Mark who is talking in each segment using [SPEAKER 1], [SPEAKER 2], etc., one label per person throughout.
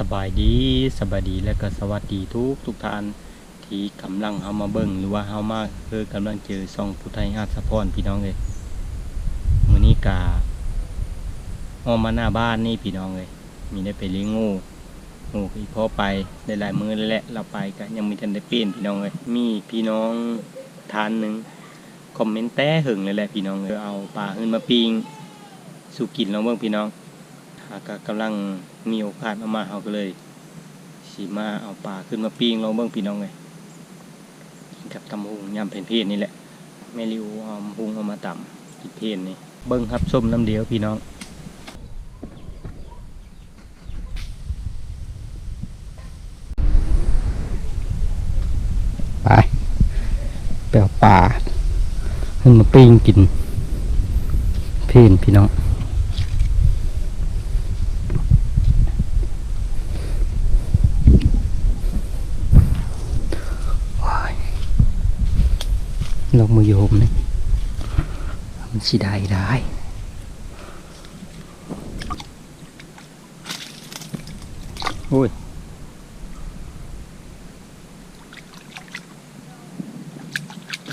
[SPEAKER 1] สบายดีสบายดีและก็สวัสดีทุกทุกท่านที่กำลังเฮามาเบิ่งหรือว่าเฮามาคือกำลังเจอซองผู้ไทยอาสะพรพี่น้องเลยมื้อนี้กาออกมาหน้าบ้านนี่พี่น้องเลยมีได้ไปเลี้ยงงูงูอีพ่อไปได้หลายมื้อแล้วแหละเราไปก็ยังมีทันได้เปลี่ยนพี่น้องเลยมีพี่น้องทานหนึ่งคอมเมนต์แต้หึงเลยแหละพี่น้องเลยเอาปลาขึ้นมาปิ้งสู่กินลองเบิ่งพี่น้อง หากกำลังมีโอกาสเอามาเขาก็เลยสีมาเอาปลาขึ้นมาปิ้งลองเบิ้งพี่น้องเลยกินกับตำหุงยำเพนเพนนี่แหละแม่ริวเอาหุงเอามาต่ำกินเพนนี่เบิ้งครับส้มน้ำเดียวพี่น้องไปไปเอาปลาขึ้นมาปิ้งกินเพนพี่น้อง ว้าย ลองมือโยมนี่มันสิได้ได้โอ้ย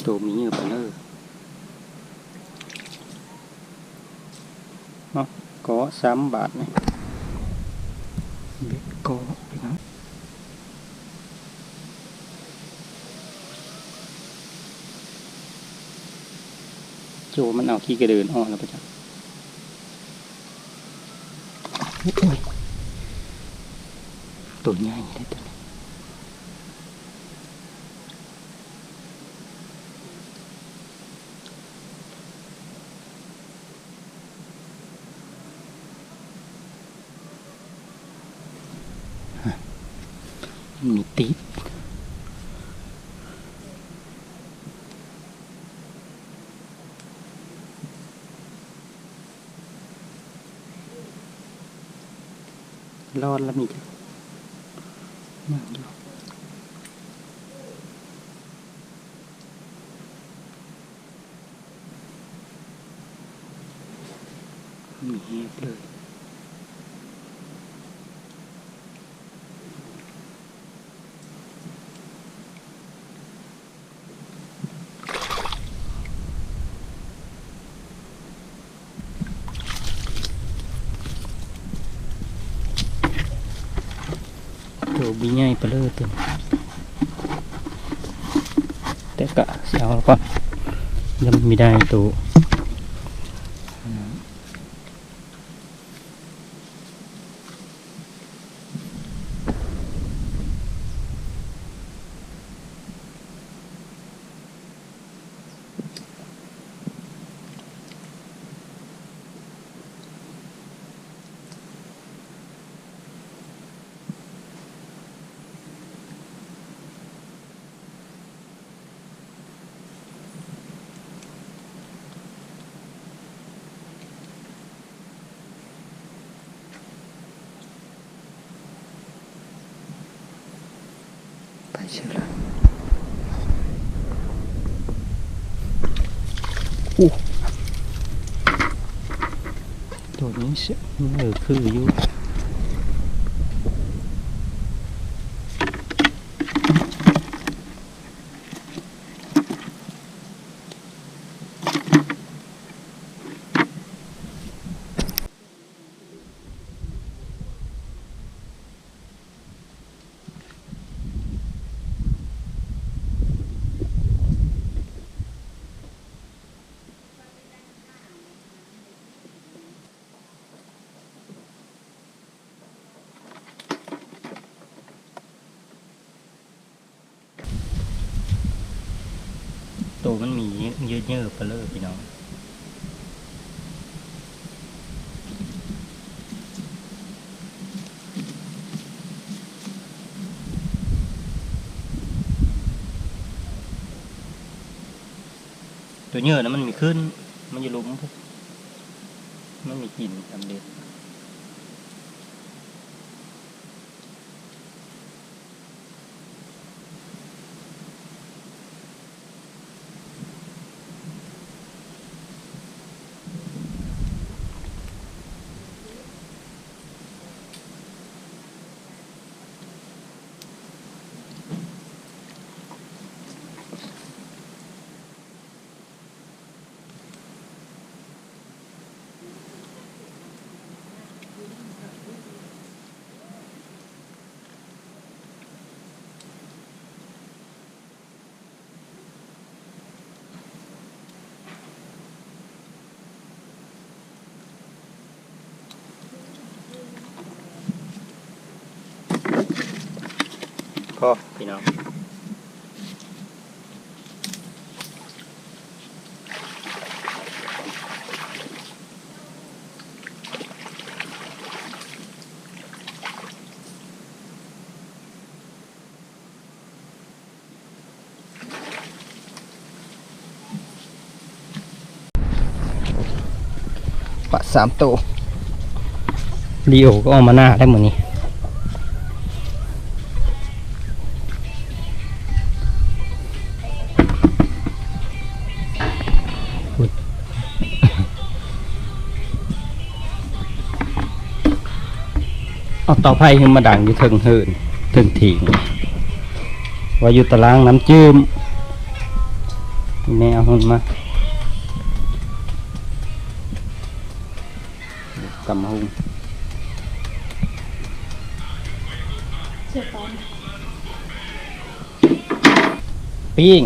[SPEAKER 1] ตัวมีเยอะไปเลยเนาะก็สามบาทนี่เบ็ดก็พี่น้อ โจมันเอาขี้กระเดินออกแล้วปะจ๊ะโอ้ยตัวใหญ่ได้ตัวนี้ฮะมีติด รอดแล้วมีจะมีเห็บเลย ดีง่ายไปเลยตัวนี้แต่กะเสียวก่อนยังไม่ได้ตัว ไปเชื่อละอู้ตัว ตัวมันมีเยอะเยอะไปเลยพี่น้องตัวเยอะนะมันมีขึ้น มันจะลุมพวกมันมีกลิ่นทำเด็ด พอพี่น้องปะสามตัวดีโอก็ออกมาหน้าได้เหมือน ต่อไผ่ขึ้นมาดังอยู่เทิงเฮินเทิงถิงว่าอยู่ตารางน้ำจืมแม่เอาหุ่นมากำหุ่น
[SPEAKER 2] เชื่อตอน
[SPEAKER 1] ปิ้ง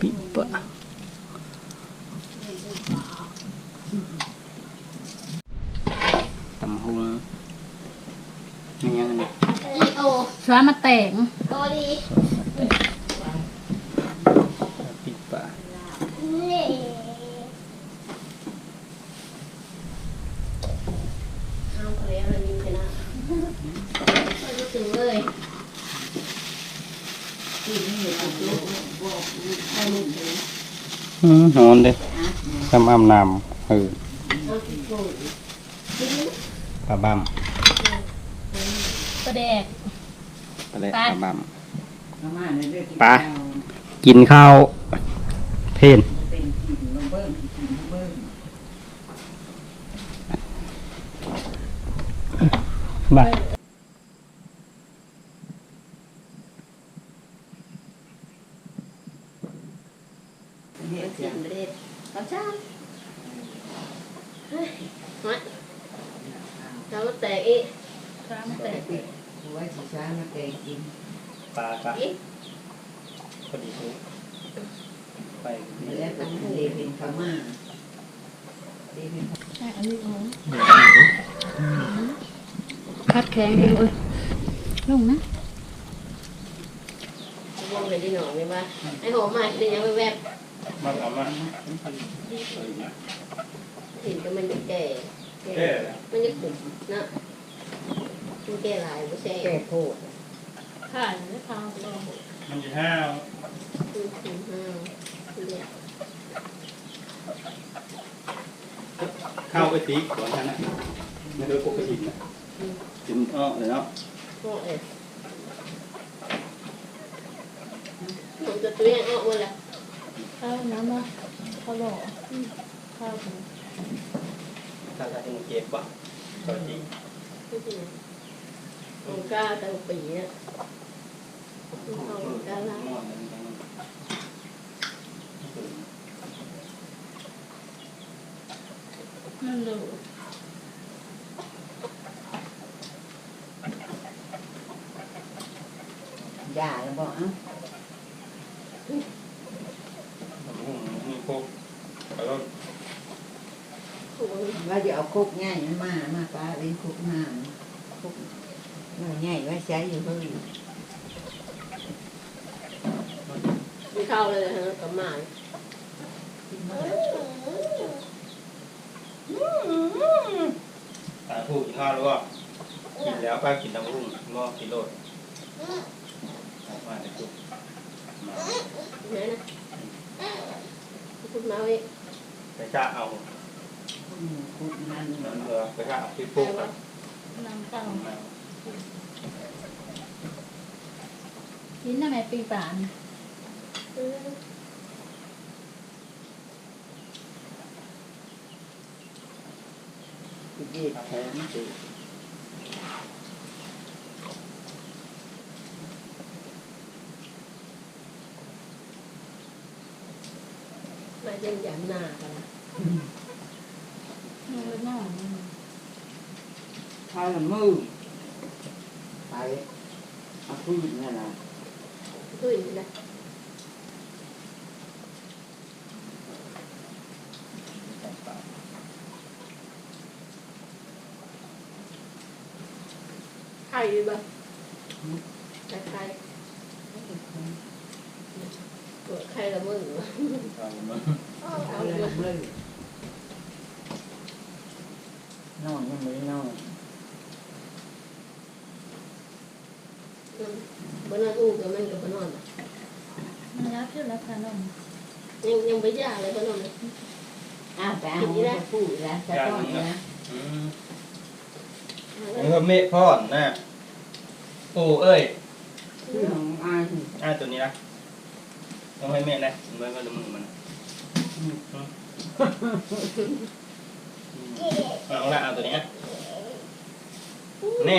[SPEAKER 1] ปิ้งปะตำหุ่นไม่ยังอันนี้
[SPEAKER 2] อี โอชวนมาแต่ง
[SPEAKER 3] โอดี
[SPEAKER 1] ปิ้งปลา
[SPEAKER 3] นี่เอาไปแล้วมันยิงไปนะไม่รู้สึกเลยกินไม่เห็นตัวบอกไอ้นี่เลย
[SPEAKER 1] อืมนอนเด้ทำอาบน้ำเออ
[SPEAKER 3] เอาที่โกย
[SPEAKER 1] ปลาบัม
[SPEAKER 2] ประแดก
[SPEAKER 1] ปลาเล็
[SPEAKER 2] ไป
[SPEAKER 1] ปลาบัม
[SPEAKER 4] เอามาในเรื่องที่
[SPEAKER 1] ไป
[SPEAKER 4] เรา
[SPEAKER 1] กินข้าวเพน
[SPEAKER 4] เป็นกินลงเบิ้งกินลงเบิ้ง
[SPEAKER 1] มา
[SPEAKER 4] เฮ็ด
[SPEAKER 3] เสี
[SPEAKER 4] เสี
[SPEAKER 3] ย
[SPEAKER 4] ย
[SPEAKER 3] ง
[SPEAKER 4] ง
[SPEAKER 3] เด็ดเอาจ้าเฮ้ยมาเรามาแตกอีก
[SPEAKER 2] ชวนมา
[SPEAKER 4] แต่
[SPEAKER 2] แต่ง
[SPEAKER 4] ปิดไว้สิช้ามาแต่งกิน
[SPEAKER 1] ปลาปลา
[SPEAKER 3] อีก
[SPEAKER 1] พอดีทุกไป
[SPEAKER 4] แล้วก็ทะเลเป็นพม่าเดเป็น
[SPEAKER 2] ใช่อันนี้โอ้คัดแข็งเอ้ยลงนะ
[SPEAKER 3] มองเห็นที่หนองนี่ว่าไอ้หอมมาเป็นยังแวบ
[SPEAKER 1] มาเอามา
[SPEAKER 3] เห็นก็มันแก่แก่มันจะขุ่มนะมันแก่หลายไม่ใช่
[SPEAKER 4] แก่โพ
[SPEAKER 2] ค่ะไม่พาลง
[SPEAKER 1] มันจะห้าว
[SPEAKER 3] คือแห้าวเนี่ย
[SPEAKER 1] ข้าวไปตีก่อนท่านนะไม่โดยปกตินะกินอ้อเลยเนาะ
[SPEAKER 3] พวกเอ็ดผมจะตัวเองออกหมดแล้ว
[SPEAKER 2] ข้าวน้ำมาข้าวหล่อข้าวถึง
[SPEAKER 1] ถ้าวจะเก็บบ่สวั สดี
[SPEAKER 3] ผมกล้าตั้งปีเนี่ยเอากล้าละ
[SPEAKER 2] นั่นดู
[SPEAKER 4] ยาแล้วบอกอะ
[SPEAKER 1] มีพวกแล้วก็
[SPEAKER 4] ว่าจะเอาคุกง่ายมา มาปลาเล่นคุกน้ำคุก น้อยใหญ่ไว้ใช้อยู่เฮ้ย
[SPEAKER 3] ไม่เข้าเลยฮะกับหมา
[SPEAKER 1] ตาถูกกินข้าวแล้วก็กินแล้วป้ากินน้ำรุ่งงอกินโลดมาในจุกมา
[SPEAKER 3] ไหนนะพูดมาไว้
[SPEAKER 1] ไปชาเอา
[SPEAKER 4] คุกนั่น
[SPEAKER 1] นั่นเออไปชาเอาที่
[SPEAKER 3] แป
[SPEAKER 1] พว
[SPEAKER 3] ล
[SPEAKER 1] ก
[SPEAKER 3] ว่า
[SPEAKER 2] น้ำเต้ากิ นน้ำแม่ปีป่าน
[SPEAKER 4] คุกเย็ดแข็งสิ
[SPEAKER 3] มาเย็นหยามหน้ากันนะ
[SPEAKER 2] มือหน้า
[SPEAKER 4] ทายมือไปเอา พื้นเนี่ยนะ
[SPEAKER 3] พื้นนะไข่บ้างไข่ไข่ตัวไข่ละมึง
[SPEAKER 4] ไข่ละมึงเอาละมึงนอนยังไม่นอน
[SPEAKER 3] กับมันกับบนนอน
[SPEAKER 2] มันรับชื่อรับขนม
[SPEAKER 3] ยังยังไม่ยาเลยบนนอน
[SPEAKER 4] อ้าวแต่เอาจะพูดแล้วจะต้องนะ
[SPEAKER 1] อืมนี่ก็เมฆพอนนะโอ้เอ้ย
[SPEAKER 4] คือของอ้าย
[SPEAKER 1] อ่าตัวนี้นะต้องให้เมฆนะมันก็จะมือมันเอาละเอาตัวนี้น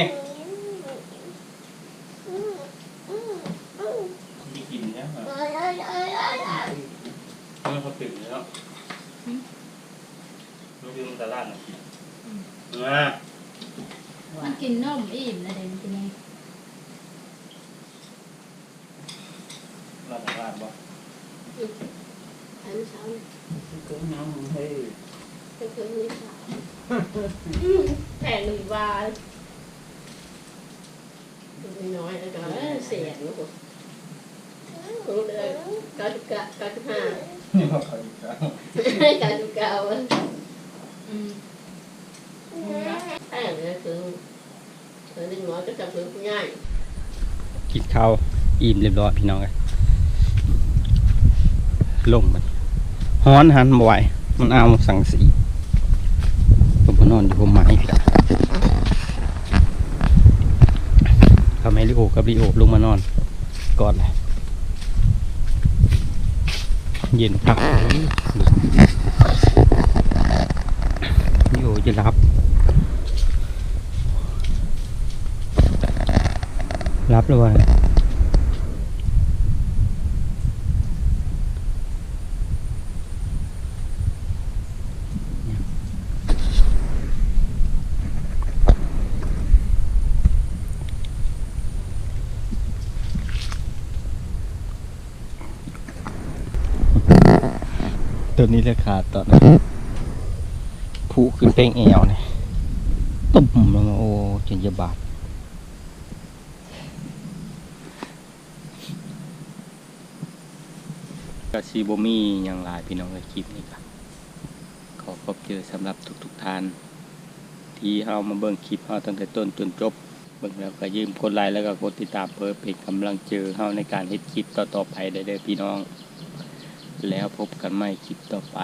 [SPEAKER 1] ะนี่มีกลินเนี่ยมันเขาปิดแล้วมันคือมันตลาดนะอ่า
[SPEAKER 2] มันกินนมอิ่มนะเด็กมันกินไง
[SPEAKER 1] ตลาดตลาดบ่
[SPEAKER 3] อันเช้า
[SPEAKER 4] คือน้องเฮ้ย
[SPEAKER 3] เป็นเคยมีสาวแผ่นหนึ่งบาทน้อยแล้วก็เสียงนะคุณ ผมรู้เลยเก้าสิบเก้าเก้าสิบห้า
[SPEAKER 1] นี่เขาเขาอีกแล้ว
[SPEAKER 3] เก้าสิบเก้า
[SPEAKER 2] อืม
[SPEAKER 3] ถ้าอย่างนี้คือคือเด็กน้อยก็จะเป็นผู้ใหญ่
[SPEAKER 1] กินข้าวอิ่มเรียบร้อยพี่น้องเลยลงมันฮ้อนหันบ่ไหวมันเอาสังสีผมนอนอยู่ผมไม้พี่ทำไมลิโอกับลิโอลงมานอนกอดเลย เย็นพักลิโอจะรับ รับเลยว่า ตัวนี้เลยขาดตอนนั้นผู้ขึ้นเป้งแอวเนี่ยตุ่มลงมาโอ้เจนจะบาดก็ซีบมีอย่างหลายพี่น้องเลยคลิปนี้ครับขอขอบเจอสำหรับทุกๆทท่าน ที่เฮามาเบิ่งคลิปเฮาตั้งแต่ต้นจนจบเบิ่งแล้วก็ยืมกดไลค์แล้วก็กดติดตามเพื่อเป็นกำลังเจอเฮาในการเฮ็ดคลิปต่อๆไปได้เด้อพี่น้อง แล้วพบกันใหม่คลิปต่อไป